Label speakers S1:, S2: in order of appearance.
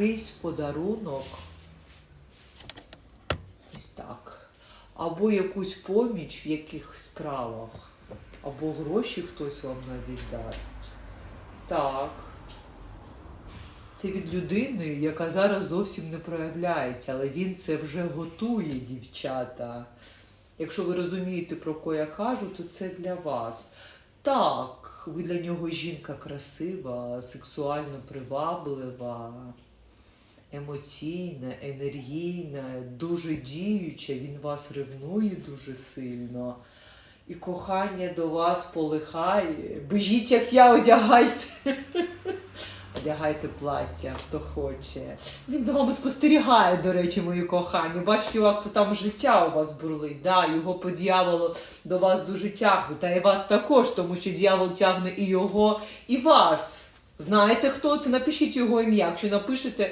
S1: якийсь подарунок. Ось так. Або якусь поміч в якихось справах, або гроші хтось вам навіть дасть. Так. Це від людини, яка зараз зовсім не проявляється, але він це вже готує, дівчата. Якщо ви розумієте, про кого я кажу, то це для вас. Так, ви для нього жінка красива, сексуально приваблива, емоційна, енергійна, дуже діюча, він вас ревнує дуже сильно. І кохання до вас полихає. Бежіть, як я, одягайте. Одягайте плаття, хто хоче. Він за вами спостерігає, до речі, мої кохані. Бачите, як там життя у вас бурлить. Да, його по дьяволу до вас дуже тягне. Та і вас також, тому що дьявол тягне і його, і вас. Знаєте хто це? Напишіть його ім'я. Якщо напишете,